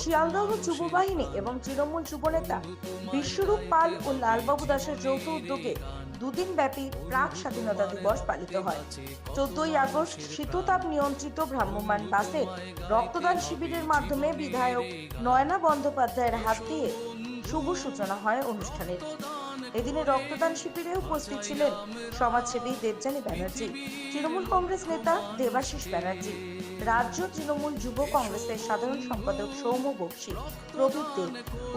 শিয়ালদহ যুব বাহিনী এবং তৃণমূল যুবনেতা বিশ্বরূপ পাল ও লালবাবু দাসের যৌথ উদ্যোগে দুদিন ব্যাপী প্রাক স্বাধীনতা দিবস পালিত হয়। চোদ্দই আগস্ট শীততাপ নিয়ন্ত্রিত ভ্রাম্যমাণ বাসে রক্তদান শিবিরের মাধ্যমে বিধায়ক নয়না বন্দ্যোপাধ্যায়ের হাত দিয়ে শুভ সূচনা হয় অনুষ্ঠানের। এদিনে রক্তদান শিবিরে উপস্থিত ছিলেন সমাজসেবী দেবযানী ব্যানার্জি, তৃণমূল কংগ্রেস নেতা দেবাশিস ব্যানার্জি, রাজ্য তৃণমূল যুব কংগ্রেসের সাধারণ সম্পাদক সৌম্য বক্সি, প্রদীপ দেব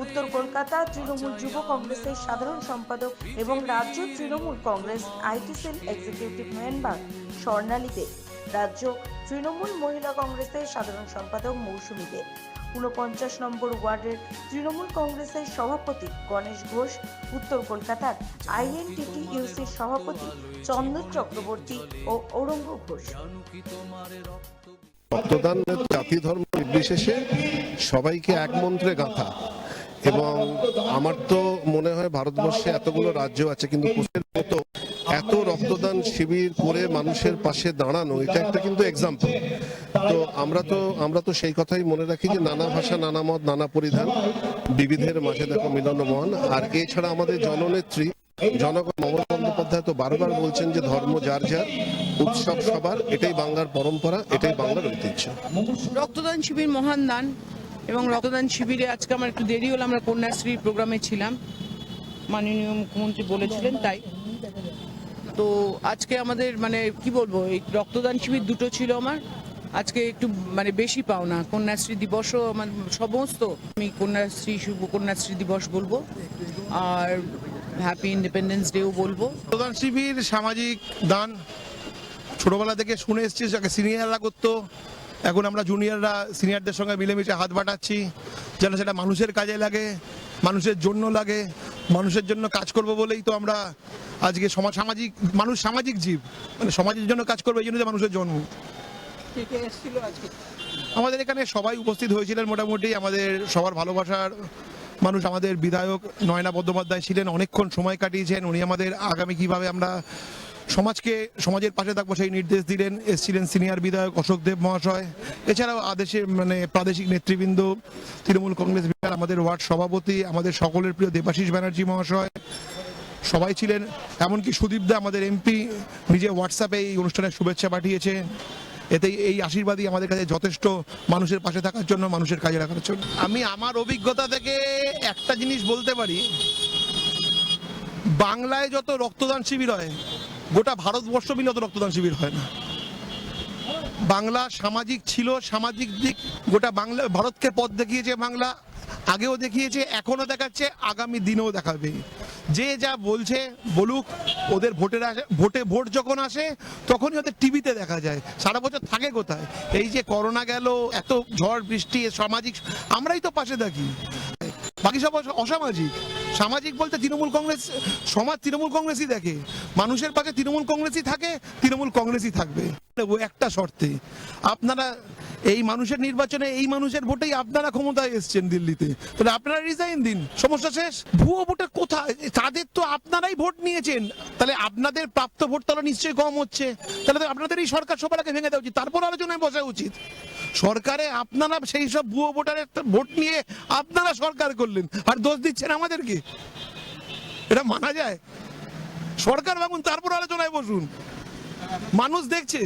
উত্তর কলকাতা তৃণমূল যুব কংগ্রেসের সাধারণ সম্পাদক এবং রাজ্য Trinamool Congress IT cell executive member Swarnali Deb রাজ্য তৃণমূল মহিলা কংগ্রেসের সাধারণ সম্পাদক মৌসুমী দেব ঊনপঞ্চাশ নম্বর ওয়ার্ডের তৃণমূল কংগ্রেসের সভাপতি গণেশ ঘোষ, উত্তর কলকাতার আইএনটিটি ইউসির সভাপতি চন্দন চক্রবর্তী ও ঔরঙ্গ ঘোষ। রক্তদান জাতি ধর্ম নির্বিশেষে সবাইকে এক মন্ত্রে গাঁথা। এবং আমার তো মনে হয় ভারতবর্ষে এতগুলো রাজ্য আছে, কিন্তু মতো এত রক্তদান শিবির করে মানুষের পাশে দাঁড়ানো, এটা একটা কিন্তু এক্সাম্পল তো আমরা তো আমরা তো সেই কথাই মনে রাখি যে নানা ভাষা, নানা মত, নানা পরিধান, বিবিধের মাঝে দেখো মিলন মন আর এছাড়া আমাদের জননেত্রী জনগণ মমতা বন্দ্যোপাধ্যায় তো বারবার বলছেন যে ধর্ম যার যার, উৎসব সবার, এটাই বাংলার পরম্পরা, এটাই বাংলার ঐতিহ্য। রক্তদান শিবির মহান দান, এবং রক্তদান শিবিরে আজকে আমার একটু দেরি হলো, আমরা কন্যাশ্রী প্রোগ্রামে ছিলাম। মাননীয় মুখ্যমন্ত্রী বলেছিলেন, তাই। তো আজকে আমাদের মানে কি বলব, এই রক্তদান শিবির দুটো ছিল আমার। আজকে একটু মানে বেশি পাওনা। কন্যাশ্রী দিবসও আমার সমস্ত। আমি কন্যাশ্রী, শুভ কন্যাশ্রী দিবস বলব। আর হ্যাপি ইন্ডিপেন্ডেন্স ডেও বলব। রক্তদান শিবির, সামাজিক দান। ছোটবেলা থেকে শুনে এসছি সিনিয়ররা করতো। এখন আমরা জুনিয়ররা সিনিয়রদের সঙ্গে মিলেমিশে হাত বাটাচ্ছি যেন সেটা মানুষের কাজে লাগে। মানুষের জন্য লাগে মানুষের জন্য কাজ করব বলেই তো আমরা আজকে সমাজ সামাজিক মানুষ সামাজিক জীব। মানে সমাজের জন্য কাজ করবে এই জন্য মানুষের জন্ম। আমাদের এখানে সবাই উপস্থিত হয়েছিলেন মোটামুটি আমাদের সবার ভালোবাসার মানুষ আমাদের বিধায়ক নয়না বন্দ্যোপাধ্যায় ছিলেন অনেকক্ষণ সময় কাটিয়েছেন উনি আমাদের আগামী কীভাবে আমরা সমাজকে, সমাজের পাশে থাকব সেই নির্দেশ দিলেন, এসছিলেন সিনিয়র বিধায়ক অশোক দেব মহাশয়। এছাড়াও আদেশে মানে প্রাদেশিক নেতৃবৃন্দ, তৃণমূল কংগ্রেস বিহার আমাদের ওয়ার্ড সভাপতি, আমাদের সকলের প্রিয় দেবাশিস ব্যানার্জি মহাশয়, সবাই ছিলেন। এমনকি সুদীপ দা, আমাদের এমপি, নিজে হোয়াটসঅ্যাপে এই অনুষ্ঠানের শুভেচ্ছা পাঠিয়েছে এতে এই আশীর্বাদই আমাদের কাছে যথেষ্ট মানুষের পাশে থাকার জন্য, মানুষের কাজে রাখার জন্য। আমি আমার অভিজ্ঞতা থেকে একটা জিনিস বলতে পারি। বাংলায় যত রক্তদান শিবির হয় গোটা ভারতবর্ষ মিলে অত রক্তদান শিবির হয় না। বাংলা সামাজিক ছিল, সামাজিক দিক, গোটা বাংলা, ভারতকে পথ দেখিয়েছে বাংলা, আগেও দেখিয়েছে এখনও দেখাচ্ছে, আগামী দিনেও দেখাবে। যে যা বলছে, বলুক, ওদের ভোটের ভোটে ভোট যখন আসে, তখনই ওদের টিভিতে দেখা যায়। সারা বছর থাকে কোথায়? এই যে করোনা গেল, এত ঝড় বৃষ্টি, সামাজিক, আমরাই তো পাশে থাকি। বাকি সব অসামাজিক। সামাজিক বলতে তৃণমূল কংগ্রেস, সমাজ তৃণমূল কংগ্রেসই দেখে। মানুষের পাশে তৃণমূল কংগ্রেসই থাকে, তৃণমূল কংগ্রেসই থাকবে। একটা শর্তে, আপনারা এই মানুষের নির্বাচনে এই মানুষের ভোটেই আপনারা ক্ষমতায় এসছেন দিল্লিতে। তাহলে আপনারা রিজাইন দিন, সমস্যা শেষ। ভুয়ো ভোটের কোথায়? তাদের তো আপনারাই ভোট নিয়েছেন। তাহলে আপনাদের প্রাপ্ত ভোট তাহলে নিশ্চয়ই কম হচ্ছে। তাহলে তো আপনাদের এই সরকার সবার আগে ভেঙে দেওয়া উচিত। তারপর আলোচনায় বসা উচিত। সরকারে আপনারা সেই সব ভুয়ো ভোটারের ভোট নিয়ে আপনারা সরকার করলেন। আর দোষ দিচ্ছেন আমাদেরকে। এটা মানা যায়। সরকার ভাবুন, তারপর আলোচনায় বসুন। মানুষ দেখছে।